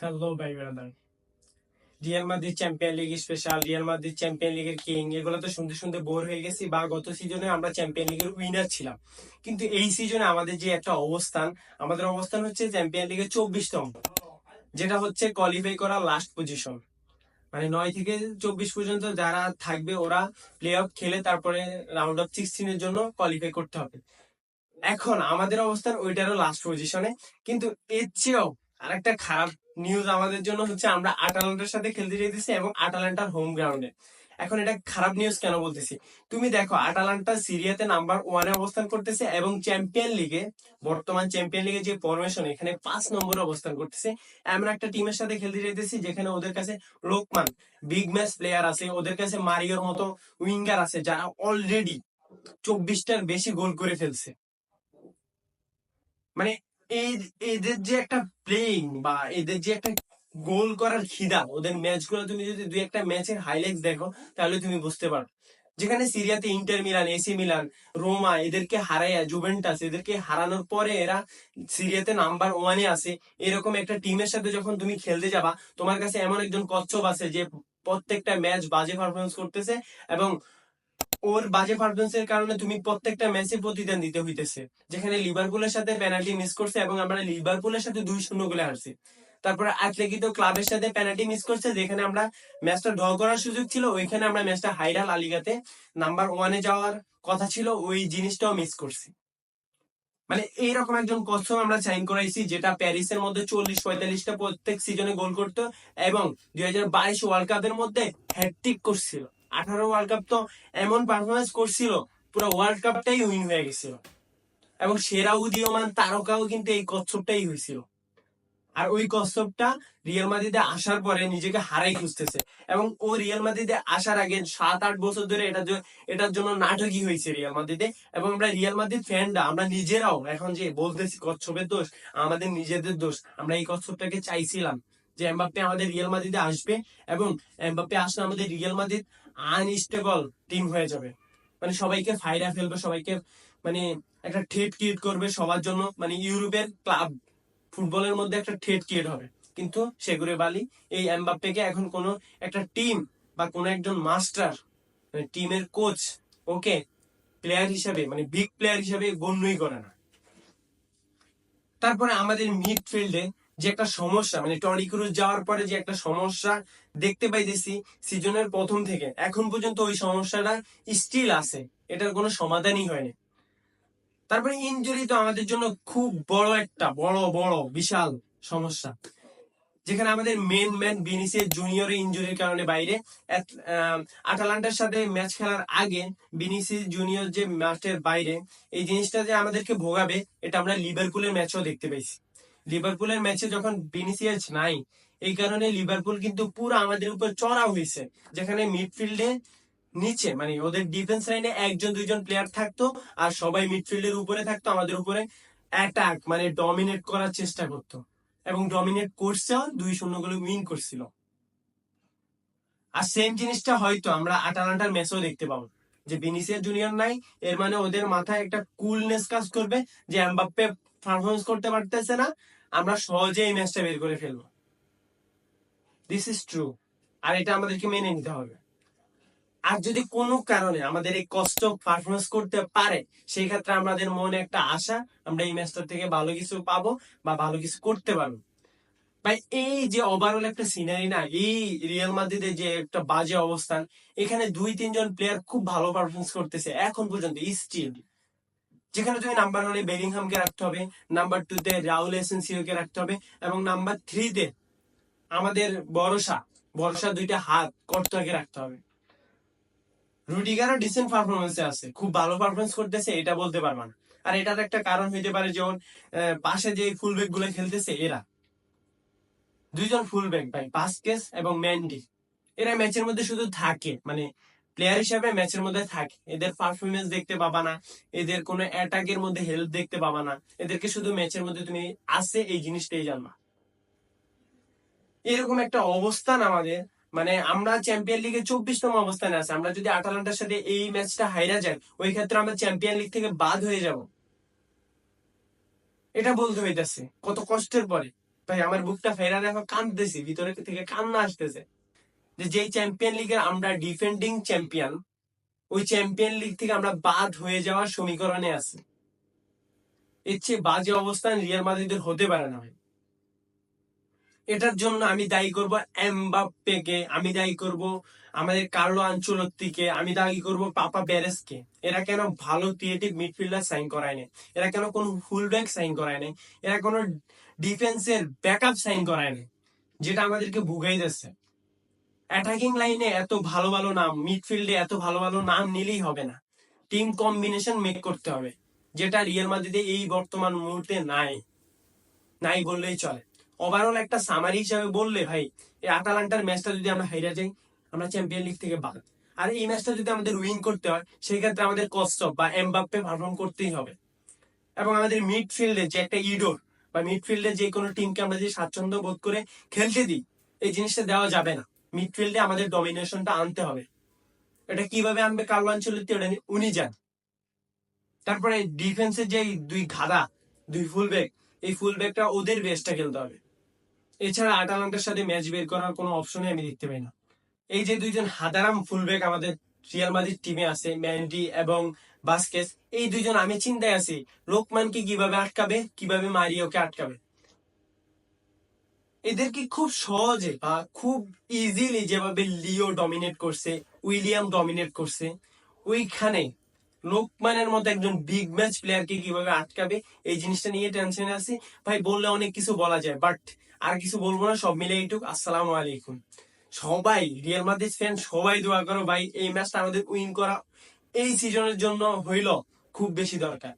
Hello ভাই brother. Real Madrid champion league special Real Madrid champion লিগের king এগুলো তো শুনতে শুনতে বোর হয়ে গেছি বা গত সিজনে আমরা চ্যাম্পিয়ন লিগের উইনার ছিলাম। কিন্তু এই সিজনে আমাদের যে একটা অবস্থান, আমাদের অবস্থান হচ্ছে চ্যাম্পিয়ন লিগের চব্বিশতম, যেটা হচ্ছে কোয়ালিফাই করা লাস্ট পজিশন মানে নয় থেকে চব্বিশ পর্যন্ত যারা থাকবে, ওরা প্লে অফ খেলে তারপরে রাউন্ড অফ সিক্সটিনের জন্য কোয়ালিফাই করতে হবে। এখন আমাদের অবস্থান ওইটারও লাস্ট পজিশনে কিন্তু এর চেয়েও আরেকটা খারাপ নিউজ আমাদের জন্য হচ্ছে আমরা আটালান্টার সাথে খেলতে যেতেছি এবং আটালান্টার হোম গ্রাউন্ডে এখন এটা খারাপ নিউজ কেন বলতেছি? তুমি দেখো, আটালান্টা সিরিয়াতে নাম্বার ওয়ানে অবস্থান করতেছে এবং চ্যাম্পিয়ন লিগে বর্তমান চ্যাম্পিয়ন লিগে যে ফরমেশন এখানে পাঁচ নম্বরে অবস্থান করতেছে। এমন একটা টিমের সাথে খেলতে যেতেছি যেখানে ওদের কাছে লোকমান বিগ ম্যাচ প্লেয়ার আছে, ওদের কাছে মারিওর মতো উইঙ্গার আছে যারা অলরেডি চব্বিশটার বেশি গোল করে ফেলছে। মানে এই, এদের যে একটা প্লেইং বা এদের যে একটা গোল করার খিদা, ওদের ম্যাচগুলো তুমি যদি দুই একটা ম্যাচের হাইলাইটস দেখো, তাহলে তুমি বুঝতে পারো। যেখানে সিরিয়াতে Inter Milan AC Milan, Roma, এদেরকে হারাইয়া, জুভেন্টাস, এদেরকে হারানোর পরে এরা সিরিয়াতে নাম্বার ওয়ানে আছে। এরকম একটা টিমের সাথে যখন তুমি খেলতে যাবা, তোমার কাছে এমন একজন কচ্ছপ আছে যে প্রত্যেকটা ম্যাচ বাজে পারফরমেন্স করতেছে এবং ওর বাজে পারফরমেন্সের কারণে তুমি প্রত্যেকটা ম্যাচে প্রতিদান দিতে হইতেছে। যেখানে লিভারপুলের সাথে পেনাল্টি মিস করছে এবং আমরা লিভারপুলের সাথে দুই শূন্য গোলে হারছি। তারপরে আতলেকিতো ক্লাবের সাথে পেনাল্টি মিস করছে, যেখানে আমরা ম্যাচটা ড্র করার সুযোগ ছিল, ওইখানে আমরা ম্যাচটা হাইরা লালিগাতে নাম্বার ওয়ানে যাওয়ার কথা ছিল, ওই জিনিসটাও মিস করছি। মানে এইরকম একজন কচ্ছপ আমরা সাইন করাইছি, যেটা প্যারিসের মধ্যে চল্লিশ পঁয়তাল্লিশটা প্রত্যেক সিজনে গোল করতো এবং দুই হাজার বাইশ ওয়ার্ল্ড কাপের মধ্যে হ্যাট্রিক করছিল। আঠারো ওয়ার্ল্ড কাপ তো এমন পারফরমেন্স করছিল, পুরো ওয়ার্ল্ড কাপটাই উইন হয়ে গেছিল। এবং সেরা উদীয়মান তারকাও কিন্তু এই কচ্ছপটাই হয়েছিল। আর ওই কচ্ছপটা রিয়াল মাদ্রিদে আসার পরে নিজেকে হারাই খুঁজতেছে। এবং ও রিয়াল মাদ্রিদে আসার আগে সাত, আট বছর ধরে এটা এটার জন্য নাটকই হয়েছে রিয়াল মাদ্রিদে এবং আমরা রিয়াল মাদ্রিদ ফ্যানরা আমরা নিজেরাও এখন যে বলতেছি কচ্ছপের দোষ, আমাদের নিজেদের দোষ, আমরা এই কচ্ছপটাকে চাইছিলাম যে এমবাপ্পে আমাদের রিয়াল মাদ্রিদে আসবে। এবং এমবাপ্পে আসলে আমাদের রিয়াল মাদ্রিদ আনস্টেবল টিম হয়ে যাবে। মানে সবাইকে ফায়রা ফেলবে, সবাইকে মানে একটা ঠেট ক্রিয়েট করবে সবার জন্য। মানে ইউরোপের ক্লাব ফুটবলের মধ্যে একটা ঠেট ক্রিয়েট হবে। কিন্তু সেগুরে বালি এই এমবাপ্পেকে এখন কোনো একটা টিম বা কোনো একজন মাস্টার মানে টিমের কোচ ওকে প্লেয়ার হিসাবে মানে বিগ প্লেয়ার হিসাবে গণ্যই করে না। তারপরে আমাদের মিডফিল্ডে যে একটা সমস্যা মানে টনি ক্রুজ যাওয়ার পরে যে একটা সমস্যা দেখতে পাইতেছি সিজনের প্রথম থেকে, এখন পর্যন্ত ওই সমস্যাটা স্টিল আছে, এটার কোনো সমাধানই হয়নি তারপরে ইনজুরি তো আমাদের জন্য খুব বড় একটা, বড় বড়, বিশাল সমস্যা, যেখানে আমাদের মেন ম্যান বিনিসিয়াস জুনিয়র ইনজুরির কারণে বাইরে। আটালান্টার সাথে ম্যাচ খেলার আগে বিনিসিয়াস জুনিয়র যে ম্যাচের বাইরে, এই জিনিসটা যে আমাদেরকে ভোগাবে, এটা আমরা লিভারপুলের ম্যাচও দেখতে পাইছি। লিভারপুলের ম্যাচে যখন বিনিসিয়াস নাই, এই কারণে লিভারপুল কিন্তু পুরো আমাদের উপর চড়া হয়েছে। যেখানে মিডফিল্ডে নিচে মানে ওদের ডিফেন্স লাইনে একজন, দুইজন প্লেয়ার থাকতো আর সবাই মিডফিল্ডের উপরে থাকতো, আমাদের উপরে অ্যাটাক মানে ডমিনেট করার চেষ্টা করতো। এবং ডমিনেট করছেও দুই শূন্য গোলে উইন করছিল। আর সেম জিনিসটা হয়তো আমরা আটালান্টার ম্যাচেও দেখতে পাবো। যে বিনিসিয়া জুনিয়র নাই, এর মানে ওদের মাথায় একটা কুলনেস কাজ করবে যে এমবাপ্পে পারফরমেন্স করতে পারতেছে না। আমরা সহজে এই ম্যাচটা বের করে ফেলব। দিস ইজ ট্রু আর এটা আমাদেরকে মেনে নিতে হবে। আর যদি কোনো কারণে আমাদের এই কষ্ট পারফরমেন্স করতে পারে, সেই ক্ষেত্রে আমাদের মনে একটা আশা, আমরা এই ম্যাচটা থেকে ভালো কিছু পাবো বা ভালো কিছু করতে পারব। ভাই এই যে ওভারঅল একটা সিনারি না, এই রিয়াল মাদ্রিদের যে একটা বাজে অবস্থান, এখানে দুই, তিনজন প্লেয়ার খুব ভালো পারফরমেন্স করতেছে, এখন পর্যন্ত স্টিল যেখানে তুমি নাম্বার ওয়ানে বেলিংহামকে রাখতে হবে নাম্বার টু তে রাউল এসেন্সিওকে রাখতে হবে, এবং নাম্বার থ্রিতে আমাদের ভরসা ভরসা দুইটা হাত কর্তাকে রাখতে হবে। রুডিগারও ডিসেন্ট পারফরমেন্সে আছে, খুব ভালো পারফরমেন্স করতেছে, এটা বলতে পারবা না। আর এটার একটা কারণ হইতে পারে যেমন পাশে যে ফুলব্যাকগুলো খেলতেছে এরা। দুইজন ফুলব্যাক ভাই পাসকেস এবং ম্যান্ডি এরা ম্যাচের মধ্যে শুধু থাকে মানে প্লেয়ার হিসাবে ম্যাচের মধ্যে থাকে। এদের পারফরমেন্স দেখতে পাবা না, এদের কোনো অ্যাটাকের মধ্যে হেল্প দেখতে পাবা না। এদেরকে শুধু ম্যাচের মধ্যে তুমি আছে এই জিনিসটাই জানবা। এরকম একটা অবস্থান আমাদের মানে আমরা চ্যাম্পিয়ন লিগে চব্বিশতম অবস্থানে আছে। আমরা যদি আটালান্টার সাথে এই ম্যাচটা হাইরা যাই, ওই ক্ষেত্রে আমরা চ্যাম্পিয়ন লিগ থেকে বাদ হয়ে যাব। এটা বলতে হইতেছে, কত কষ্টের পরে। ভাই আমার বুকটা ফেরা দেখো, কাঁদতেছি, ভিতরে থেকে কান্না আসতেছে। যে যেই চ্যাম্পিয়ন লিগের আমরা ডিফেন্ডিং চ্যাম্পিয়ন ওই চ্যাম্পিয়ন লিগ থেকে আমরা বাদ হয়ে যাওয়ার সমীকরণে আছি। এর চেয়ে বাজে অবস্থান রিয়াল মাদ্রিদের হতে পারে না ভাই। এটার জন্য আমি দায়ী করব এমবাপ্পেকে আমি দায়ী করব আমাদের কার্লো আঞ্চলত্তিকে আমি দায়ী করব পাপা বেরেসকে এরা কেন ভালো ক্রিয়েটিভ মিডফিল্ডার সাইন করায় না এরা কেন কোনো ফুল ব্যাক সাইন করায় না এরা কোনো ডিফেন্সের ব্যাকআপ সাইন করায় না যেটা আমাদেরকে ভুগাই দিচ্ছে। অ্যাটাকিং লাইনে এত ভালো ভালো নাম মিডফিল্ডে এত ভালো ভালো নাম নিলেই হবে না। টিম কম্বিনেশন মেক করতে হবে, যেটা রিয়াল মাদ্রিদে এই বর্তমান মুহূর্তে নাই। নাই বললেই চলে। ওভারঅল একটা সামারি হিসাবে বললে ভাই, এই আটালান্টার ম্যাচটা যদি আমরা হাইরা যাই, আমরা চ্যাম্পিয়ন লিগ থেকে বাদ। আর এই ম্যাচটা যদি আমাদের উইন করতে হয়, সেই ক্ষেত্রে আমাদের কষ্ট বা এমবাপ্পে পারফর্ম করতেই হবে। এবং আমাদের মিডফিল্ডে যে একটা ইডোর বা মিডফিল্ডে যে কোনো টিমকে আমরা যে স্বাচ্ছন্দ্য বোধ করে খেলতে দিই, এই জিনিসটা দেওয়া যাবে না। মিডফিল্ডে আমাদের ডমিনেশনটা আনতে হবে। এটা কীভাবে আনবে কার্লো আঞ্চলিক ওটা উনি যান তারপরে ডিফেন্সের যে দুই ঘাড়া দুই ফুল ব্যাক এই ফুল ব্যাকটা ওদের বেস্টটা খেলতে হবে। এছাড়া আটালান্টার সাথে ম্যাচ বের করার কোনো অপশনই আমি দেখতে পাই না। এই যে দুইজন হাদারাম ফুলব্যাক আমাদের রিয়াল মাদ্রিদ টিমে আছে ম্যান্ডি এবং বাস্কেস এই দুইজন আমি চিন্তায় আছি, লোকমানকে কীভাবে আটকাবে, কীভাবে মারিওকে আটকাবে। এদেরকে খুব সহজে বা খুব ইজিলি যেভাবে লিও ডমিনেট করছে, উইলিয়াম ডমিনেট করছে, ওইখানে লোকমানের মতো একজন বিগ ম্যাচ প্লেয়ারকে কীভাবে আটকাবে, এই জিনিসটা নিয়ে টেনশনে আছি। ভাই, বললে অনেক কিছু বলা যায় বাট আর কিছু বলব না, সব মিলে এইটুক। আসসালামু আলাইকুম। সবাই রিয়াল মাদ্রিদ ফ্যান সবাই দোয়া করো ভাই, এই ম্যাচটা আমাদের উইন করা। এই সিজনের জন্য হইল খুব বেশি দরকার।